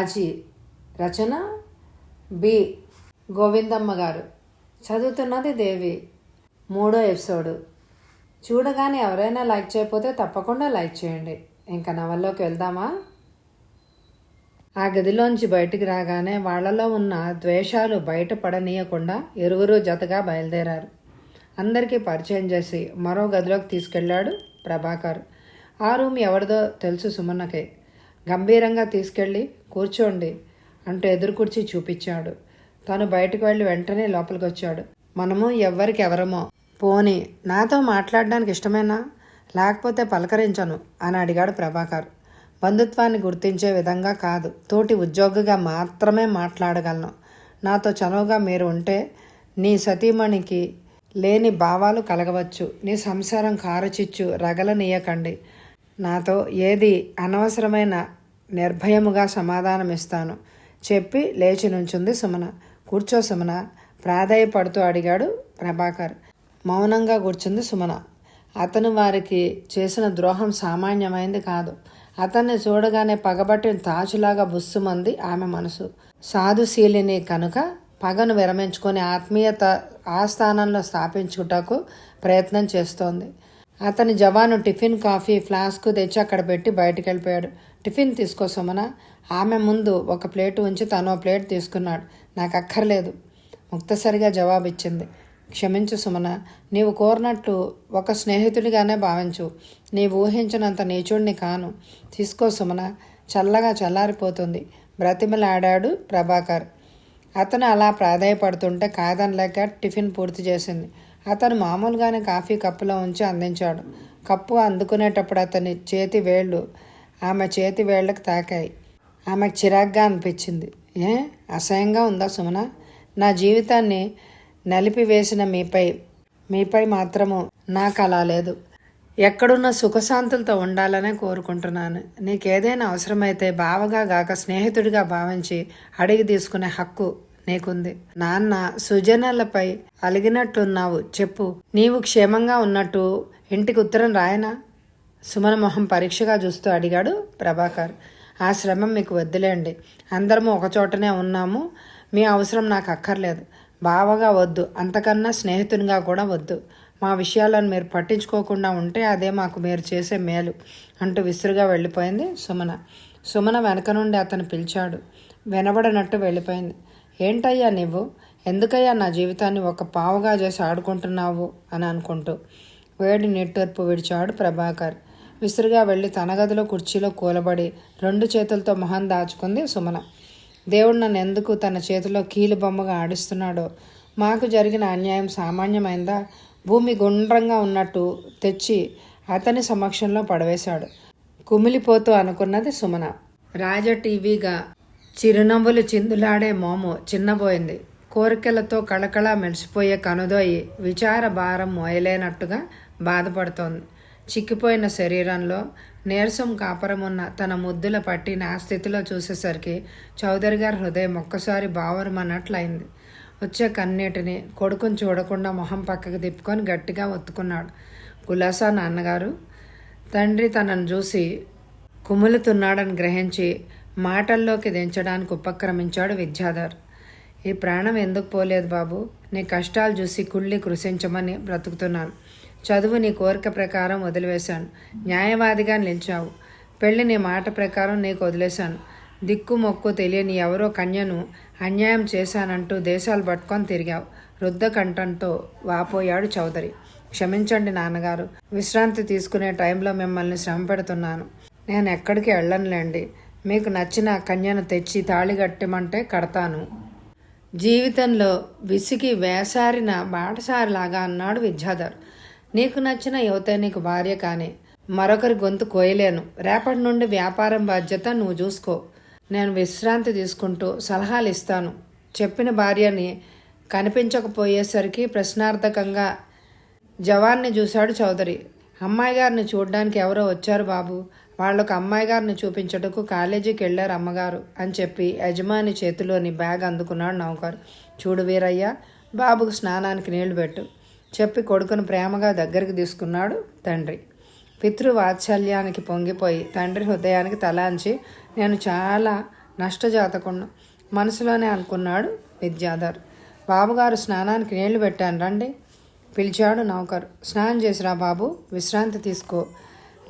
రాజీ రచన B. Govindamma గారు. చదువుతున్నది దేవి. మూడో ఎపిసోడు. చూడగానే ఎవరైనా లైక్ చేయకపోతే తప్పకుండా లైక్ చేయండి. ఇంకా నవల్లోకి వెళ్దామా? ఆ గదిలోంచి బయటికి రాగానే వాళ్ళలో ఉన్న ద్వేషాలు బయట పడనీయకుండా ఇరువురు జతగా బయలుదేరారు. అందరికీ పరిచయం చేసి మరో గదిలోకి తీసుకెళ్ళాడు ప్రభాకర్. ఆ రూమ్ ఎవరిదో తెలుసు సుమన్నకే. గంభీరంగా తీసుకెళ్ళి కూర్చోండి అంటూ ఎదురు కుర్చీ చూపించాడు. తను బయటకు వెళ్ళి వెంటనే లోపలికి వచ్చాడు మనము ఎవ్వరికి ఎవరమో. పోని నాతో మాట్లాడడానికి ఇష్టమేనా? లేకపోతే పలకరించను అని అడిగాడు ప్రభాకర్. బంధుత్వాన్ని గుర్తించే విధంగా కాదు. తోటి ఉద్యోగిగా మాత్రమే మాట్లాడగలను. నాతో చనువుగా మీరు ఉంటే నీ సతీమణికి లేని భావాలు కలగవచ్చు. నీ సంసారం కారుచిచ్చు రగలనీయకండి. నాతో ఏది అనవసరమైన నిర్భయముగా సమాధానమిస్తాను. చెప్పి లేచి నుంచుంది సుమన. కూర్చో సుమన. ప్రాధాయపడుతూ అడిగాడు ప్రభాకర్. మౌనంగా కూర్చుంది సుమన. అతను వారికి చేసిన ద్రోహం సామాన్యమైంది కాదు. అతన్ని చూడగానే పగబట్టిన తాచులాగా బుస్సుమంది ఆమె మనసు. సాధుశీలిని కనుక పగను విరమించుకొని ఆత్మీయత ఆ స్థానంలో స్థాపించుటకు ప్రయత్నం చేస్తోంది. అతని జవాను టిఫిన్ కాఫీ ఫ్లాస్క్ తెచ్చి అక్కడ పెట్టి బయటికి వెళ్ళిపోయాడు టిఫిన్ తీసుకోసుమన ఆమె ముందు ఒక ప్లేట్ ఉంచి తను ప్లేట్ తీసుకున్నాడు. నాకు అక్కర్లేదు ముక్తసరిగా జవాబిచ్చింది. క్షమించు సుమన. నీవు కోరినట్లు ఒక స్నేహితుడిగానే భావించు. నీవు ఊహించినంత నీచుడిని కాను. తీసుకో సుమన. చల్లగా చల్లారిపోతుంది. బ్రతిమలాడాడు ప్రభాకర్. అతను అలా ప్రాధాయపడుతుంటే కాదనలేక టిఫిన్ పూర్తి చేసింది. అతను మామూలుగానే కాఫీ కప్పులో ఉంచి అందించాడు. కప్పు అందుకునేటప్పుడు అతని చేతి వేళ్ళు ఆమె చేతి వేళ్ళకు తాకాయి. ఆమెకు చిరాగ్గా అనిపించింది. ఏ? అసహ్యంగా ఉందా సుమన? నా జీవితాన్ని నలిపివేసిన మీపై మీపై మాత్రము నాకు అలా లేదు. ఎక్కడున్న సుఖశాంతులతో ఉండాలనే కోరుకుంటున్నాను. నీకేదైనా అవసరమైతే బావగా గాక స్నేహితుడిగా భావించి అడిగి తీసుకునే హక్కు నీకుంది. నాన్న సుజనలపై అలిగినట్టున్నావు చెప్పు. నీవు క్షేమంగా ఉన్నట్టు ఇంటికి ఉత్తరం రాయనా? సుమన మొహం పరీక్షగా చూస్తూ అడిగాడు ప్రభాకర్. ఆ శ్రమ మీకు వద్దులేండి. అందరము ఒకచోటనే ఉన్నాము. మీ అవసరం నాకు అక్కర్లేదు. బావగా వద్దు. అంతకన్నా స్నేహితునిగా కూడా వద్దు. మా విషయాలను మీరు పట్టించుకోకుండా ఉంటే అదే మాకు మీరు చేసే మేలు అంటూ విసురుగా వెళ్ళిపోయింది సుమన. సుమన వెనక నుండి అతను పిలిచాడు. వినబడనట్టు వెళ్ళిపోయింది. ఏంటయ్యా నువ్వు ఎందుకయ్యా నా జీవితాన్ని ఒక పావుగా చేసి ఆడుకుంటున్నావు? అని అనుకుంటూ వేడి నిట్టూర్పు విడిచాడు ప్రభాకర్. విసురుగా వెళ్ళి తన గదిలో కుర్చీలో కూలబడి రెండు చేతులతో మొహం దాచుకుంది సుమన. దేవుడు నన్ను ఎందుకు తన చేతిలో కీలు బొమ్మగా ఆడిస్తున్నాడో? మాకు జరిగిన అన్యాయం సామాన్యమైందా? భూమి గుండ్రంగా ఉన్నట్టు తెచ్చి అతని సమక్షంలో పడవేశాడు. కుమిలిపోతూ అనుకున్నది సుమన. రాజ టీవీగా చిరునవ్వులు చిందులాడే మోము చిన్నబోయింది. కోరికలతో కళకళ మెరిసిపోయే కనుదోయి విచార భారం మోయలేనట్టుగా బాధపడుతోంది. చిక్కిపోయిన శరీరంలో నీరసం కాపరమున్న తన ముద్దుల పట్టి నా స్థితిలో చూసేసరికి చౌదరి గారి హృదయం ఒక్కసారి బావరమన్నట్లయింది. వచ్చే కన్నీటిని కొడుకుని చూడకుండా మొహం పక్కకు తిప్పుకొని గట్టిగా ఒత్తుకున్నాడు. గులాసా నాన్నగారు తండ్రి తనను చూసి కుములుతున్నాడని గ్రహించి మాటల్లోకి దించడానికి ఉపక్రమించాడు విద్యాధర్. ఈ ప్రాణం ఎందుకు పోలేదు బాబు? నీ కష్టాలు చూసి కుళ్ళి కృషించమని బ్రతుకుతున్నాను. చదువు నీ కోరిక ప్రకారం వదిలివేశాను. న్యాయవాదిగా నిలిచావు. పెళ్ళి నీ మాట ప్రకారం నీకు వదిలేశాను. దిక్కు మొక్కు తెలియని ఎవరో కన్యను అన్యాయం చేశానంటూ దేశాలు పట్టుకొని తిరిగావు. వృద్ధ కంఠంతో వాపోయాడు చౌదరి. క్షమించండి నాన్నగారు. విశ్రాంతి తీసుకునే టైంలో మిమ్మల్ని శ్రమ పెడుతున్నాను. నేను ఎక్కడికి వెళ్ళనులేండి. మీకు నచ్చిన కన్యను తెచ్చి తాళి కట్టమంటే కడతాను. జీవితంలో విసిగి వేసారిన బాటసారిలాగా అన్నాడు విద్యాధర్. నీకు నచ్చిన యువతే నీకు భార్య కానీ మరొకరి గొంతు కోయలేను. రేపటి నుండి వ్యాపారం బాధ్యత నువ్వు చూసుకో. నేను విశ్రాంతి తీసుకుంటూ సలహాలు ఇస్తాను. చెప్పిన భార్యని కనిపించకపోయేసరికి ప్రశ్నార్థకంగా జవాన్ని చూశాడు చౌదరి. అమ్మాయి గారిని చూడడానికి ఎవరో వచ్చారు బాబు. వాళ్ళకు అమ్మాయి గారిని చూపించటకు కాలేజీకి వెళ్ళారు అమ్మగారు అని చెప్పి యజమాని చేతిలోని బ్యాగ్ అందుకున్నాడు నౌకర్. చూడు వీరయ్య బాబుకు స్నానానికి నీళ్ళు పెట్టు. చెప్పి కొడుకును ప్రేమగా దగ్గరికి తీసుకున్నాడు తండ్రి. పితృవాత్సల్యానికి పొంగిపోయి తండ్రి హృదయానికి తలాంచి నేను చాలా నష్టజాతకుండా మనసులోనే అనుకున్నాడు విద్యాధర్. బాబుగారు స్నానానికి నీళ్ళు పెట్టాను రండి. పిలిచాడు నౌకరు. స్నానం చేసిరా బాబు విశ్రాంతి తీసుకో.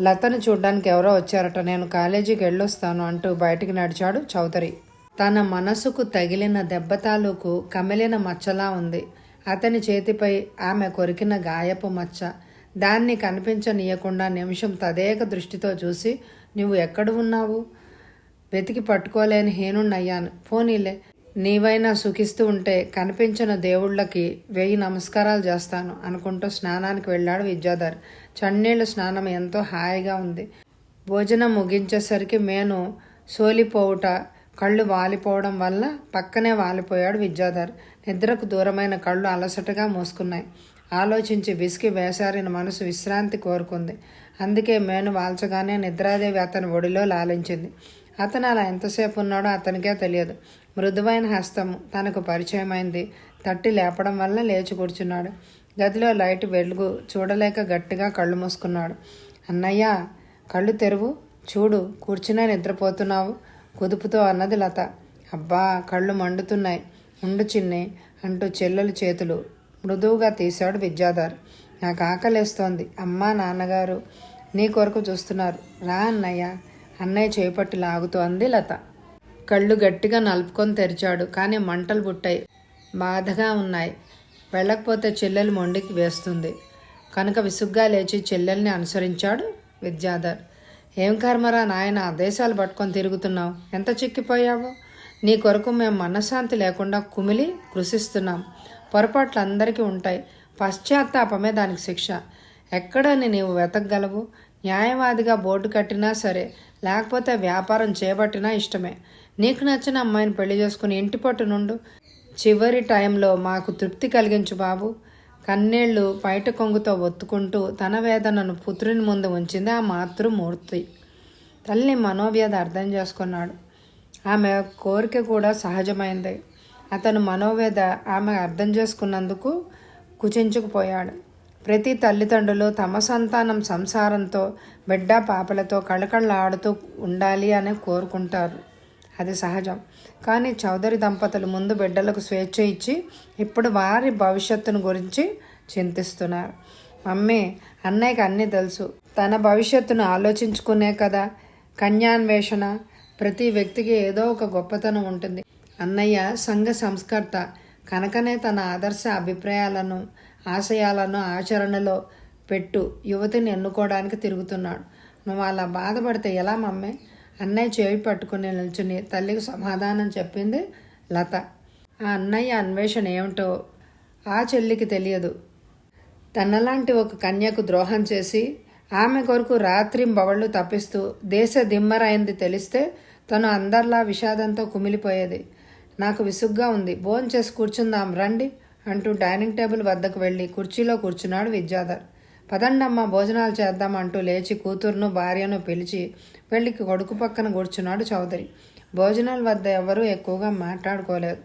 లతను చూడ్డానికి ఎవరో వచ్చారట నేను కాలేజీకి వెళ్ళొస్తాను అంటూ బయటికి నడిచాడు చౌదరి. తన మనసుకు తగిలిన దెబ్బ తాలూకు కమిలిన మచ్చలా ఉంది. అతని చేతిపై ఆమె కొరికిన గాయపు మచ్చ. దాన్ని కనిపించనీయకుండా నిమిషం తదేక దృష్టితో చూసి నువ్వు ఎక్కడ ఉన్నావు? వెతికి పట్టుకోలేని హీనుణ్ణయ్యాను. పోనీలే. నీవైనా సుఖిస్తూ ఉంటే కనిపించిన దేవుళ్ళకి వెయ్యి నమస్కారాలు చేస్తాను అనుకుంటూ స్నానానికి వెళ్ళాడు విద్యాధర్. చన్నీళ్ళ స్నానం ఎంతో హాయిగా ఉంది. భోజనం ముగించేసరికి మేను సోలిపోవుట కళ్ళు వాలిపోవడం వల్ల పక్కనే వాలిపోయాడు విద్యాధర్. నిద్రకు దూరమైన కళ్ళు అలసటగా మూసుకున్నాయి. ఆలోచించి విసికి వేసారిన మనసు విశ్రాంతి కోరుకుంది. అందుకే మేను వాల్చగానే నిద్రాదేవి అతని ఒడిలో లాలించింది. అతను అలా ఎంతసేపు ఉన్నాడో అతనికే తెలియదు. మృదువైన హస్తము తనకు పరిచయమైంది. తట్టి లేపడం వల్ల లేచి కూర్చున్నాడు. గదిలో లైట్ వెలుగు చూడలేక గట్టిగా కళ్ళు మూసుకున్నాడు. అన్నయ్య కళ్ళు తెరువు. చూడు కూర్చునే నిద్రపోతున్నావు. కుదుపుతో అన్నది లత. అబ్బా కళ్ళు మండుతున్నాయి. ఉండు చిన్నే అంటూ చెల్లెలు చేతులు మృదువుగా తీశాడు విద్యాధర్. నాకు ఆకలేస్తోంది. అమ్మా నాన్నగారు నీ కొరకు చూస్తున్నారు. రా అన్నయ్య. అన్నయ్య చేపట్టి లాగుతోంది లత. కళ్ళు గట్టిగా నలుపుకొని తెరిచాడు. కానీ మంటలు పుట్టాయి. బాధగా ఉన్నాయి. వెళ్ళకపోతే చెల్లెలు మొండికి వేస్తుంది. కనుక విసుగ్గా లేచి చెల్లెల్ని అనుసరించాడు విద్యాధర్. ఏం కర్మరా నాయన? ఆదేశాలు పట్టుకొని తిరుగుతున్నావు. ఎంత చిక్కిపోయావు? నీ కొరకు మేము మనశ్శాంతి లేకుండా కుమిలి కృషిస్తున్నాం. పొరపాట్లు అందరికీ ఉంటాయి. పశ్చాత్తాపమే దానికి శిక్ష. ఎక్కడని నీవు వెతకగలవు? న్యాయవాదిగా బోర్డు కట్టినా సరే లేకపోతే వ్యాపారం చేపట్టినా ఇష్టమే. నీకు నచ్చిన అమ్మాయిని పెళ్ళి చేసుకుని ఇంటి పట్టు నుండు. చివరి టైంలో మాకు తృప్తి కలిగించు బాబు. కన్నీళ్ళు బయట కొంగుతో ఒత్తుకుంటూ తన వేదనను పుత్రుని ముందు ఉంచింది ఆ మాతృమూర్తి. తల్లి మనోవ్యధ అర్థం చేసుకున్నాడు. ఆమె కోరిక కూడా సహజమైంది. అతను మనోవేద ఆమె అర్థం చేసుకున్నందుకు కుచించుకుపోయాడు. ప్రతి తల్లిదండ్రులు తమ సంతానం సంసారంతో బిడ్డ పాపలతో కళకళలాడుతూ ఉండాలి అని కోరుకుంటారు. అది సహజం. కానీ చౌదరి దంపతులు ముందు బిడ్డలకు స్వేచ్ఛ ఇచ్చి ఇప్పుడు వారి భవిష్యత్తును గురించి చింతిస్తున్నారు. మమ్మీ అన్నయ్యకి అన్నీ తెలుసు. తన భవిష్యత్తును ఆలోచించుకునే కదా. కన్యాన్వేషణ ప్రతి వ్యక్తికి ఏదో ఒక గొప్పతనం ఉంటుంది. అన్నయ్య సంఘ సంస్కర్త. కనుకనే తన ఆదర్శ అభిప్రాయాలను ఆశయాలను ఆచరణలో పెట్టు యువతిని ఎన్నుకోవడానికి తిరుగుతున్నాడు. నువ్వు అలా బాధపడితే ఎలా మమ్మీ? అన్నయ్య చేయి పట్టుకుని నిల్చుని తల్లికి సమాధానం చెప్పింది లత. ఆ అన్నయ్య అన్వేషణ ఏమిటో ఆ చెల్లికి తెలియదు. తనలాంటి ఒక కన్యకు ద్రోహం చేసి ఆమె కొరకు రాత్రింబవళ్ళు తప్పిస్తూ దేశ దిమ్మరైంది తెలిస్తే తను అందరిలా విషాదంతో కుమిలిపోయేది. నాకు విసుగ్గా ఉంది. భోజనం చేసి కూర్చుందాం రండి అంటూ డైనింగ్ టేబుల్ వద్దకు వెళ్ళి కుర్చీలో కూర్చున్నాడు విద్యాధర్. పదండమ్మ భోజనాలు చేద్దాం అంటూ లేచి కూతురును భార్యను పిలిచి పెళ్ళికి కొడుకు పక్కన కూర్చున్నాడు చౌదరి. భోజనాల వద్ద ఎవరూ ఎక్కువగా మాట్లాడుకోలేదు.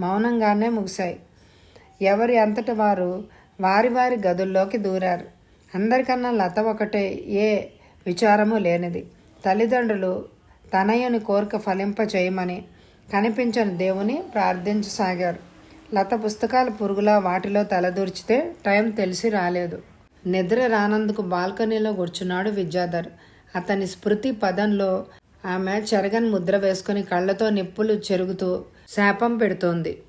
మౌనంగానే ముగిశాయి. ఎవరి అంతటి వారు వారి వారి గదుల్లోకి దూరారు. అందరికన్నా లత ఒకటే ఏ విచారము లేనిది. తల్లిదండ్రులు తనయుని కోరిక ఫలింప చేయమని కనిపించని దేవుని ప్రార్థించసాగారు. లత పుస్తకాలు పురుగులా వాటిలో తలదూర్చితే టైం తెలిసి రాలేదు. నిద్ర రానందుకు బాల్కనీలో కూర్చున్నాడు విద్యాధర్. అతని స్మృతి పదంలో ఆమె చెరగని ముద్ర వేసుకుని కళ్ళతో నిప్పులు చెరుగుతూ శాపం పెడుతోంది.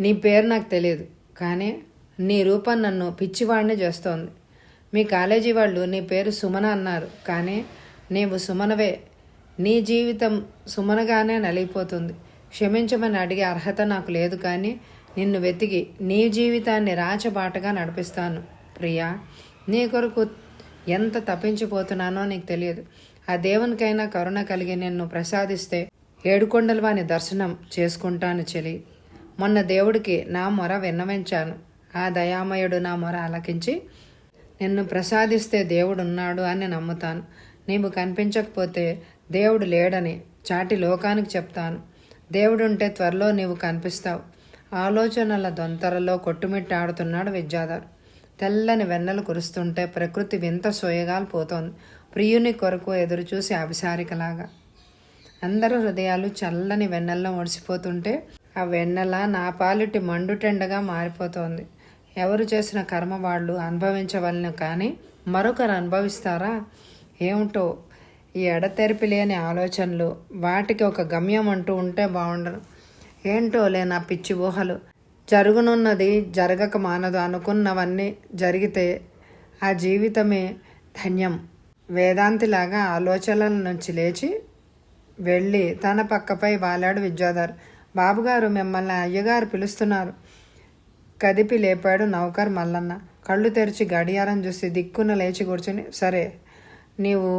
నీ పేరు నాకు తెలియదు కానీ నీ రూపం నన్ను పిచ్చివాడిని చేస్తోంది. మీ కాలేజీ వాళ్ళు నీ పేరు సుమన అన్నారు కానీ నీవు సుమనవే. నీ జీవితం సుమనగానే నలిగిపోతుంది. క్షమించమని అడిగే అర్హత నాకు లేదు కానీ నిన్ను వెతికి నీ జీవితాన్ని రాచబాటగా నడిపిస్తాను. ప్రియా నీ కొరకు ఎంత తప్పించిపోతున్నానో నీకు తెలియదు. ఆ దేవునికైనా కరుణ కలిగి నిన్ను ప్రసాదిస్తే ఏడుకొండల వాని దర్శనం చేసుకుంటాను చెలి. మొన్న దేవుడికి నా మొర విన్నవించాను. ఆ దయామయుడు నా మొర ఆలకించి నిన్ను ప్రసాదిస్తే దేవుడున్నాడు అని నమ్ముతాను. నీవు కనిపించకపోతే దేవుడు లేడని చాటి లోకానికి చెప్తాను. దేవుడుంటే త్వరలో నీవు కనిపిస్తావు. ఆలోచనల దొంతరలో కొట్టుమిట్టాడుతున్నాడు విద్యాధర్. తెల్లని వెన్నెలు కురుస్తుంటే ప్రకృతి వింత సోయగాలు పోతోంది. ప్రియుని కొరకు ఎదురుచూసి అభిసారికలాగా. అందరూ హృదయాలు చల్లని వెన్నెల్లో ముడిసిపోతుంటే ఆ వెన్నెల నా పాలిటి మండుటెండగా మారిపోతోంది. ఎవరు చేసిన కర్మ వాళ్ళు అనుభవించవలను కానీ మరొకరు అనుభవిస్తారా? ఏమిటో ఈ ఎడతెరిపి లేని ఆలోచనలు వాటికి ఒక గమ్యం అంటూ ఉంటే బాగుండదు. ఏంటో లే నా పిచ్చి ఊహలు. జరుగునున్నది జరగక మానదు అనుకున్నవన్నీ జరిగితే ఆ జీవితమే ధన్యం. వేదాంతిలాగా ఆలోచనల నుంచి లేచి వెళ్ళి తన పక్కపై వాలాడు విద్యాధర్. బాబుగారు మిమ్మల్ని అయ్యగారు పిలుస్తున్నారు. కదిపి లేపాడు నౌకర్ మల్లన్న. కళ్ళు తెరిచి గడియారం చూసి దిక్కున లేచి కూర్చుని సరే నీవు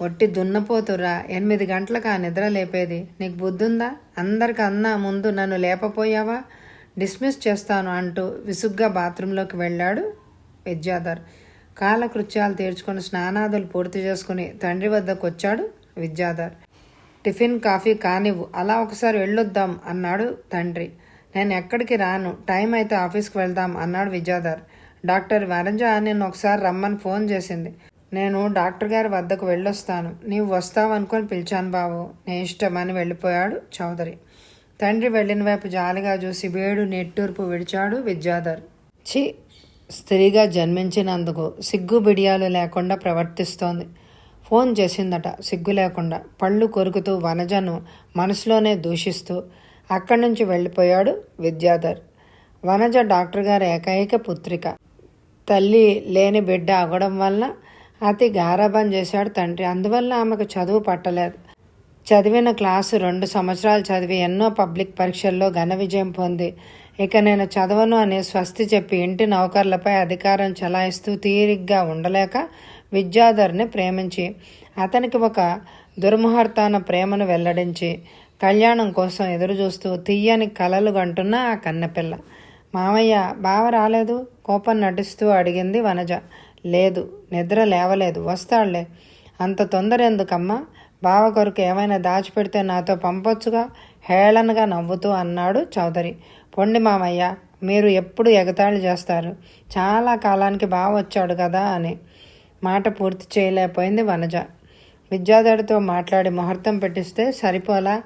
ఒట్టి దున్నపోతురా ఎనిమిది గంటలకు ఆ నిద్ర లేపేది? నీకు బుద్ధుందా? అందరికన్నా ముందు నన్ను లేపపోయావా? డిస్మిస్ చేస్తాను అంటూ విసుగ్గా బాత్రూంలోకి వెళ్ళాడు విద్యాధర్. కాలకృత్యాలు తీర్చుకొని స్నానాదులు పూర్తి చేసుకుని తండ్రి వద్దకు వచ్చాడు విద్యాధర్. టిఫిన్ కాఫీ కానివ్వు అలా ఒకసారి వెళ్ళొద్దాం అన్నాడు తండ్రి. నేను ఎక్కడికి రాను టైం అయితే ఆఫీస్కి వెళ్దాం అన్నాడు విద్యాధర్. డాక్టర్ వరంజ నిన్ను ఒకసారి రమ్మని ఫోన్ చేసింది. నేను డాక్టర్ గారి వద్దకు వెళ్ళొస్తాను. నీవు వస్తావనుకొని పిలిచాను బాబు. నీ ఇష్టమని వెళ్ళిపోయాడు చౌదరి. తండ్రి వెళ్ళిన వైపు జాలిగా చూసి వేడు నెట్టూర్పు విడిచాడు విద్యాధర్. చి స్త్రీగా జన్మించినందుకు సిగ్గు బిడియాలు లేకుండా ప్రవర్తిస్తోంది. ఫోన్ చేసిందట సిగ్గు లేకుండా. పళ్ళు కొరుకుతూ వనజను మనసులోనే దూషిస్తూ అక్కడి నుంచి వెళ్ళిపోయాడు విద్యాధర్. వనజ డాక్టర్ గారి ఏకైక పుత్రిక. తల్లి లేని బిడ్డ అవ్వడం వల్ల అతి గారాబం చేశాడు తండ్రి. అందువల్ల ఆమెకు చదువు పట్టలేదు. చదివిన క్లాసు రెండు సంవత్సరాలు చదివి ఎన్నో పబ్లిక్ పరీక్షల్లో ఘన విజయం పొంది. ఇక నేను చదవను అని స్వస్తి చెప్పి ఇంటి నౌకర్లపై అధికారం చలాయిస్తూ తీరిగ్గా ఉండలేక విద్యాధర్ని ప్రేమించి అతనికి ఒక దుర్ముహూర్తాన ప్రేమను వెల్లడించి కళ్యాణం కోసం ఎదురుచూస్తూ తీయని కలలు గంటున్న ఆ కన్నెపిల్ల. మామయ్య బావ రాలేదు? కోపం నటిస్తూ అడిగింది వనజ. లేదు నిద్ర లేవలేదు వస్తాడులే. అంత తొందర ఎందుకమ్మా? బావ కొరకు ఏమైనా దాచిపెడితే నాతో పంపొచ్చుగా? హేళనగా నవ్వుతూ అన్నాడు చౌదరి. పొండి మామయ్య మీరు ఎప్పుడు ఎగతాళి చేస్తారు? చాలా కాలానికి బావ వచ్చాడు కదా అని. మాట పూర్తి చేయలేకపోయింది వనజ. విద్యాధరితో మాట్లాడి ముహూర్తం పెట్టిస్తే సరిపోలా?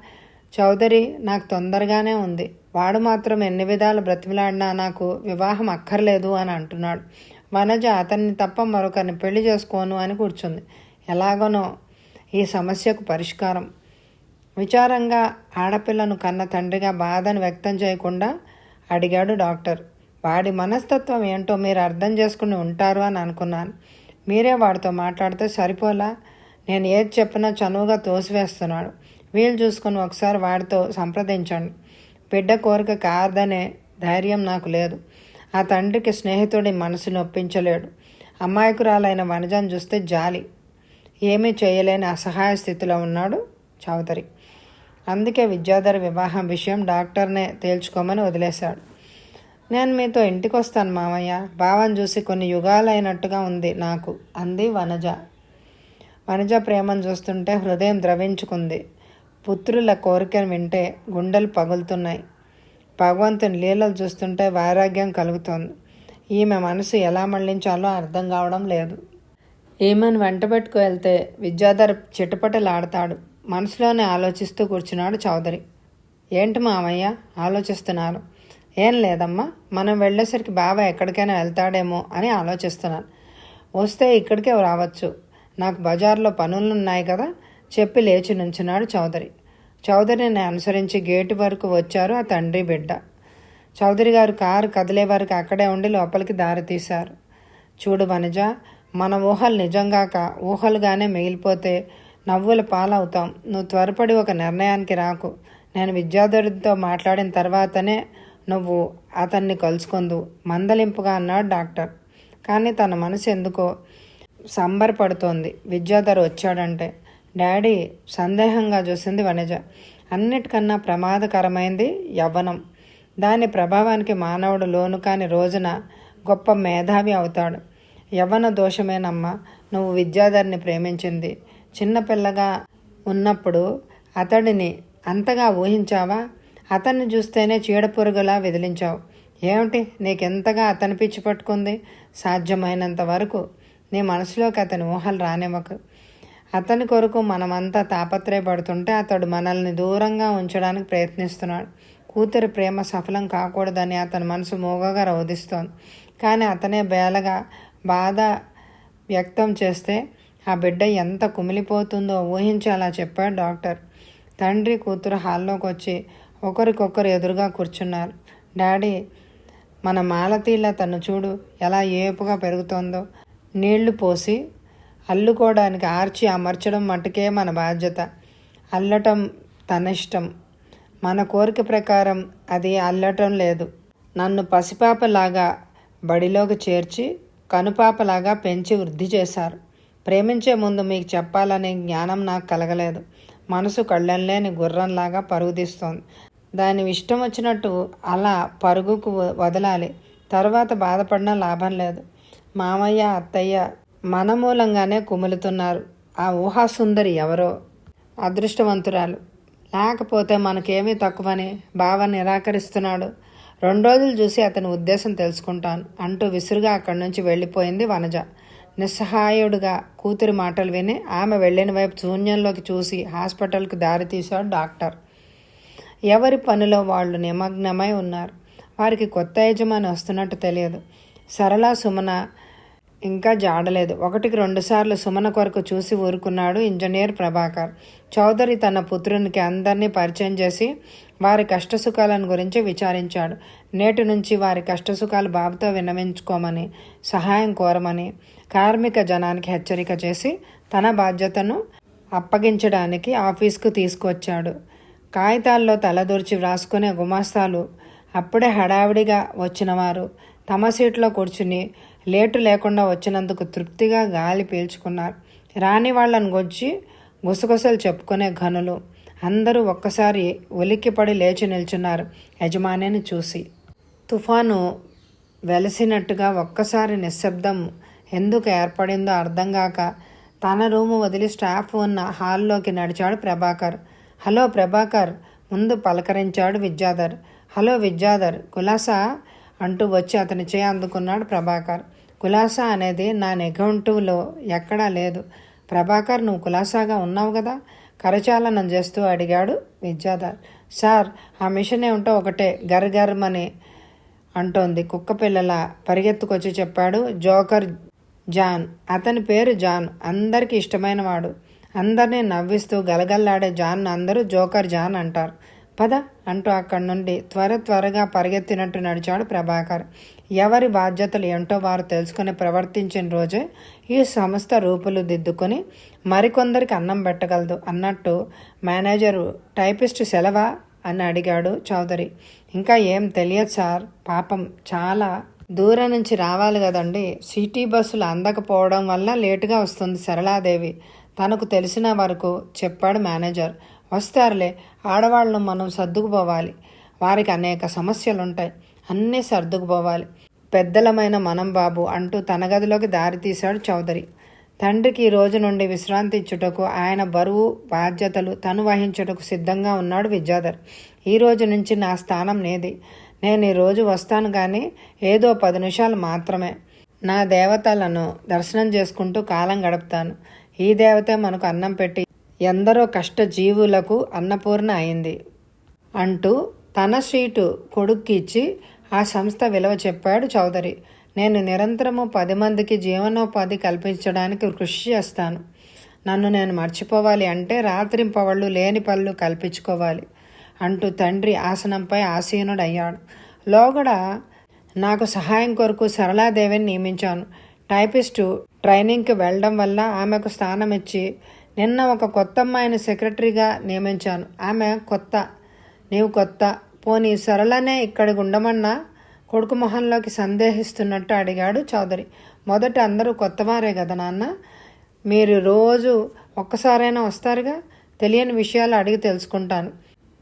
చౌదరి నాకు తొందరగానే ఉంది. వాడు మాత్రం ఎన్ని విధాలు బ్రతిమిలాడినా నాకు వివాహం అక్కర్లేదు అని అంటున్నాడు. వనజ అతన్ని తప్ప మరొకరిని పెళ్ళి చేసుకోను అని కూర్చుంది. ఎలాగనో ఈ సమస్యకు పరిష్కారం. విచారంగా ఆడపిల్లను కన్న తండ్రిగా బాధను వ్యక్తం చేయకుండా అడిగాడు డాక్టర్. వాడి మనస్తత్వం ఏంటో మీరు అర్థం చేసుకుని ఉంటారు అని అనుకున్నాను. మీరే వాడితో మాట్లాడితే సరిపోలా? నేను ఏది చెప్పినా చనువుగా తోసివేస్తున్నాడు. వీలు చూసుకుని ఒకసారి వాడితో సంప్రదించండి. బిడ్డ కోరిక కాదనే ధైర్యం నాకు లేదు. ఆ తండ్రికి స్నేహితుడి మనసును ఒప్పించలేడు. అమాయకురాలైన వనజను చూస్తే జాలి. ఏమీ చేయలేని అసహాయ స్థితిలో ఉన్నాడు చౌదరి. అందుకే విద్యాధర్ వివాహం విషయం డాక్టర్నే తేల్చుకోమని వదిలేశాడు. నేను మీతో ఇంటికి వస్తాను మామయ్య. భావం చూసి కొన్ని యుగాలైనట్టుగా ఉంది నాకు అంది వనజ. వనజ ప్రేమను చూస్తుంటే హృదయం ద్రవించుకుంది. పుత్రుల కోరికను వింటే గుండెలు పగులుతున్నాయి. భగవంతుని లీలలు చూస్తుంటే వైరాగ్యం కలుగుతోంది. ఈమె మనసు ఎలా మళ్ళించాలో అర్థం కావడం లేదు. ఈమెను వెంటబెట్టుకు వెళ్తే విద్యాధర్ చిటపటలాడతాడు. మనసులోనే ఆలోచిస్తూ కూర్చున్నాడు చౌదరి. ఏంటి మామయ్య? ఆలోచిస్తున్నారు. ఏం లేదమ్మా మనం వెళ్ళేసరికి బాబా ఎక్కడికైనా వెళ్తాడేమో అని ఆలోచిస్తున్నాను. వస్తే ఇక్కడికే రావచ్చు. నాకు బజార్లో పనులున్నాయి కదా చెప్పి లేచి నుంచున్నాడు చౌదరి. చౌదరిని అనుసరించి గేటు వరకు వచ్చారు ఆ తండ్రి బిడ్డ. చౌదరి గారు కారు కదిలే వరకు అక్కడే ఉండి లోపలికి దారి తీశారు. చూడు వనజ మన ఊహలు నిజంగాక ఊహలుగానే మిగిలిపోతే నవ్వుల పాలవుతాం. నువ్వు త్వరపడి ఒక నిర్ణయానికి రాకు. నేను విద్యాధరుడితో మాట్లాడిన తర్వాతనే నువ్వు అతన్ని కలుసుకుందు. మందలింపుగా అన్నాడు డాక్టర్. కానీ తన మనసు ఎందుకో సంబరపడుతోంది. విద్యాధర్ వచ్చాడంటే డాడీ సందేహంగా చూసింది వనజ. అన్నిటికన్నా ప్రమాదకరమైంది యవ్వనం. దాని ప్రభావానికి మానవుడు లోను కాని రోజున గొప్ప మేధావి అవుతాడు. యవ్వన దోషమేనమ్మా నువ్వు విద్యాధర్ని ప్రేమించింది. చిన్నపిల్లగా ఉన్నప్పుడు అతడిని అంతగా ఊహించావా? అతన్ని చూస్తేనే చీడపురుగులా విదిలించావు. ఏమిటి? నీకెంతగా అతని పిచ్చి పట్టుకుంది? సాధ్యమైనంత వరకు నీ మనసులోకి అతని ఊహలు రానివ్వకు. అతని కొరకు మనమంతా తాపత్రయపడుతుంటే అతడు మనల్ని దూరంగా ఉంచడానికి ప్రయత్నిస్తున్నాడు. కూతురి ప్రేమ సఫలం కాకూడదని అతని మనసు మూగగా రోధిస్తోంది. కానీ అతనే బేలగా బాధ వ్యక్తం చేస్తే ఆ బిడ్డ ఎంత కుమిలిపోతుందో ఊహించి అలా చెప్పాడు డాక్టర్. తండ్రి కూతురు హాల్లోకి వచ్చి ఒకరికొకరు ఎదురుగా కూర్చున్నారు. డాడీ మన మాలతీల తను చూడు ఎలా ఏపుగా పెరుగుతోందో. నీళ్ళు పోసి అల్లుకోవడానికి ఆర్చి అమర్చడం మటుకే మన బాధ్యత. అల్లటం తన ఇష్టం. మన కోరిక ప్రకారం అది అల్లటం లేదు. నన్ను పసిపాపలాగా బడిలోకి చేర్చి కనుపాపలాగా పెంచి వృద్ధి చేశారు. ప్రేమించే ముందు మీకు చెప్పాలనే జ్ఞానం నాకు కలగలేదు. మనసు కళ్ళం లేని గుర్రంలాగా పరుగుదీస్తోంది దాని ఇష్టం వచ్చినట్టు అలా పరుగుకు వ- వదలాలి. తర్వాత బాధపడినా లాభం లేదు. మామయ్య అత్తయ్య మన మూలంగానే కుములుతున్నారు. ఆ ఊహాసుందరి ఎవరో? అదృష్టవంతురాలు. లేకపోతే మనకేమీ తక్కువని బావ నిరాకరిస్తున్నాడు. రెండు రోజులు చూసి అతని ఉద్దేశం తెలుసుకుంటాను అంటూ విసురుగా అక్కడి నుంచి వెళ్ళిపోయింది వనజ. నిస్సహాయుడుగా కూతురి మాటలు విని ఆమె వెళ్ళిన వైపు శూన్యంలోకి చూసి హాస్పిటల్కి దారి తీశాడు డాక్టర్. ఎవరి పనిలో వాళ్ళు నిమగ్నమై ఉన్నారు? వారికి కొత్త యజమాని వస్తున్నట్టు తెలియదు. సరళ సుమన ఇంకా జాడలేదు. ఒకటికి రెండుసార్లు సుమన కొరకు చూసి ఊరుకున్నాడు ఇంజనీర్ ప్రభాకర్. చౌదరి తన పుత్రునికి అందరినీ పరిచయం చేసి వారి కష్టసుఖాలను గురించి విచారించాడు. నేటి నుంచి వారి కష్టసుఖాలు బాబుతో విన్నవించుకోమని సహాయం కోరమని కార్మిక జనానికి హెచ్చరిక చేసి తన బాధ్యతను అప్పగించడానికి ఆఫీస్కు తీసుకొచ్చాడు. కాగితాల్లో తలదూర్చి వ్రాసుకునే గుమాస్తాలు అప్పుడే హడావిడిగా వచ్చినవారు తమ సీట్లో కూర్చుని లేటు లేకుండా వచ్చినందుకు తృప్తిగా గాలి పీల్చుకున్నారు. రాని వాళ్ళని గొచ్చి గుసగుసలు చెప్పుకునే ఘనులు. అందరూ ఒక్కసారి ఉలిక్కిపడి లేచి నిల్చున్నారు యజమానిని చూసి. తుఫాను వెలసినట్టుగా ఒక్కసారి నిశ్శబ్దం ఎందుకు ఏర్పడిందో అర్థం కాక తన రూము వదిలి స్టాఫ్ ఉన్న హాల్లోకి నడిచాడు ప్రభాకర్. హలో ప్రభాకర్ ముందు పలకరించాడు విద్యాధర్. హలో విద్యాధర్ కులాసా? అంటూ వచ్చి అతని చేయి అందుకున్నాడు ప్రభాకర్. కులాసా అనేది నా నిఘంటువులో ఎక్కడా లేదు. ప్రభాకర్ నువ్వు కులాసాగా ఉన్నావు కదా కరచాలనం చేస్తూ అడిగాడు విద్యాధర్. సార్ ఆ మిషన్ ఏమిటో ఒకటే గర్గర్మని అంటోంది కుక్క పిల్లల పరిగెత్తుకొచ్చి చెప్పాడు జోకర్ జాన్. అతని పేరు జాన్ అందరికీ ఇష్టమైన వాడు. అందరినీ నవ్విస్తూ గలగల్లాడే జాన్ అందరూ జోకర్ జాన్ అంటారు. పద అంటూ అక్కడి నుండి త్వర త్వరగా పరిగెత్తినట్టు నడిచాడు ప్రభాకర్. ఎవరి బాధ్యతలు ఏంటో వారు తెలుసుకుని ప్రవర్తించిన రోజే ఈ సంస్థ రూపులు దిద్దుకొని మరికొందరికి అన్నం పెట్టగలదు అన్నట్టు మేనేజరు టైపిస్ట్ సెలవా అని అడిగాడు చౌదరి. ఇంకా ఏం తెలియదు సార్ పాపం చాలా దూరం నుంచి రావాలి కదండి. సిటీ బస్సులు అందకపోవడం వల్ల లేటుగా వస్తుంది సరళాదేవి. తనకు తెలిసిన వరకు చెప్పాడు మేనేజర్. వస్తారులే. ఆడవాళ్ళను మనం సర్దుకుపోవాలి. వారికి అనేక సమస్యలుంటాయి. అన్నీ సర్దుకుపోవాలి. పెద్దలమైన మనం బాబు అంటూ తన గదిలోకి దారి తీశాడు చౌదరి. తండ్రికి ఈ రోజు నుండి విశ్రాంతి ఇచ్చుటకు ఆయన బరువు బాధ్యతలు తను వహించుటకు సిద్ధంగా ఉన్నాడు విద్యాధర్. ఈ రోజు నుంచి నా స్థానం నేది. నేను ఈ రోజు వస్తాను కానీ ఏదో పది నిమిషాలు మాత్రమే. నా దేవతలను దర్శనం చేసుకుంటూ కాలం గడుపుతాను. ఈ దేవతే మనకు అన్నం పెట్టి ఎందరో కష్టజీవులకు అన్నపూర్ణ అయింది. అంటూ తన సీటు కొడుక్కి ఇచ్చి ఆ సంస్థ విలువ చెప్పాడు చౌదరి. నేను నిరంతరము పది మందికి జీవనోపాధి కల్పించడానికి కృషి చేస్తాను. నన్ను నేను మర్చిపోవాలి అంటే రాత్రింపవళ్ళు లేని పళ్ళు కల్పించుకోవాలి అంటూ తండ్రి ఆసనంపై ఆసీనుడయ్యాడు. లోగడ నాకు సహాయం కొరకు సరళాదేవిని నియమించాను. టైపిస్టు ట్రైనింగ్కి వెళ్ళడం వల్ల ఆమెకు స్థానం ఇచ్చి నిన్న ఒక కొత్త అమ్మాయిని సెక్రటరీగా నియమించాను. ఆమె కొత్త నీవు కొత్త. పోనీ సరళనే ఇక్కడికి ఉండమన్నా కొడుకు మొహంలోకి సందేహిస్తున్నట్టు అడిగాడు చౌదరి. మొదట అందరూ కొత్తవారే కదా నాన్న? మీరు రోజు ఒక్కసారైనా వస్తారుగా? తెలియని విషయాలు అడిగి తెలుసుకుంటాను.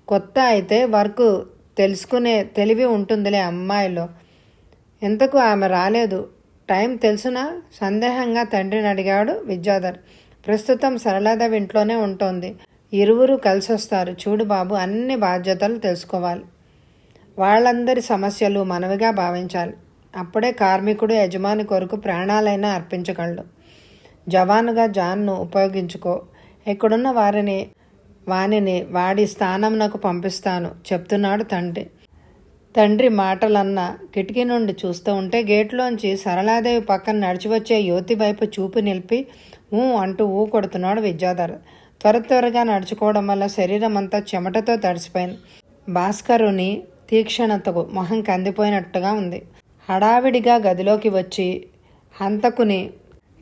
కొత్త అయితే వర్క్ తెలుసుకునే తెలివి ఉంటుందిలే అమ్మాయిలో. ఎంతకు ఆమె రాలేదు. టైం తెలుసునా? సందేహంగా తండ్రిని అడిగాడు విద్యాధర్. ప్రస్తుతం సరళాదేవి ఇంట్లోనే ఉంటుంది. ఇరువురు కలిసి వస్తారు చూడు బాబు అన్ని బాధ్యతలు తెలుసుకోవాలి. వాళ్ళందరి సమస్యలు మనవిగా భావించాలి. అప్పుడే కార్మికుడు యజమాని కొరకు ప్రాణాలైనా అర్పించగలడు. జవానుగా జాన్ను ఉపయోగించుకో. ఇక్కడున్న వారిని వానిని వాడి స్థానంనకు పంపిస్తాను చెప్తున్నాడు తండ్రి. తండ్రి మాటలన్న కిటికీ నుండి చూస్తూ ఉంటే గేట్లోంచి సరళాదేవి పక్కన నడిచి వచ్చే యువతి వైపు చూపు నిలిపి ఊ అంటూ ఊ కొడుతున్నాడు విద్యాధర్. త్వర త్వరగా నడుచుకోవడం వల్ల శరీరం అంతా చెమటతో తడిసిపోయింది. భాస్కరుని తీక్షణతకు మొహం కందిపోయినట్టుగా ఉంది. హడావిడిగా గదిలోకి వచ్చి హంతకుని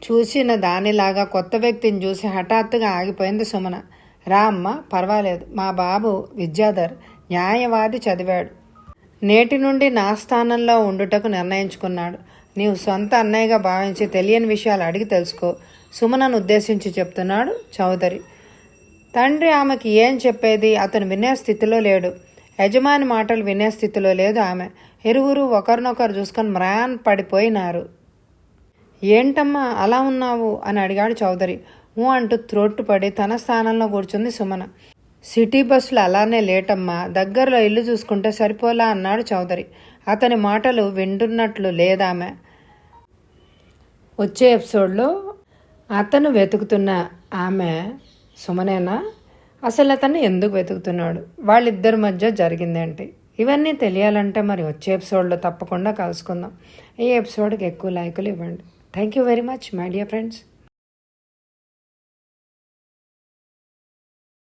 చూసిన దానిలాగా కొత్త వ్యక్తిని చూసి హఠాత్తుగా ఆగిపోయింది సుమన. రా అమ్మ పర్వాలేదు. మా బాబు విద్యాధర్ న్యాయవాది చదివాడు. నేటి నుండి నా స్థానంలో ఉండుటకు నిర్ణయించుకున్నాడు. నీవు సొంత అన్నయ్యగా భావించి తెలియని విషయాలు అడిగి తెలుసుకో. సుమనను ఉద్దేశించి చెప్తున్నాడు చౌదరి. తండ్రి ఆమెకి ఏం చెప్పేది? అతను వినే స్థితిలో లేడు. యజమాని మాటలు వినే స్థితిలో లేదు ఆమె. ఇరువురు ఒకరినొకరు చూసుకొని మ్రాన్ పడిపోయినారు. ఏంటమ్మా అలా ఉన్నావు? అని అడిగాడు చౌదరి. ఊ అంటూ త్రోట్టుపడి తన స్థానంలో కూర్చుంది సుమన. సిటీ బస్సులు అలానే లేటమ్మా. దగ్గరలో ఇల్లు చూసుకుంటే సరిపోలా అన్నాడు చౌదరి. అతని మాటలు వింటున్నట్లు లేదామె. వచ్చే ఎపిసోడ్లో అతను వెతుకుతున్న ఆమె సుమనేనా? అసలు అతను ఎందుకు వెతుకుతున్నాడు? వాళ్ళిద్దరి మధ్య జరిగిందేంటి? ఇవన్నీ తెలియాలంటే మరి వచ్చే ఎపిసోడ్లో తప్పకుండా కలుసుకుందాం. ఈ ఎపిసోడ్కి ఎక్కువ లైకులు ఇవ్వండి. Thank you very much my dear friends.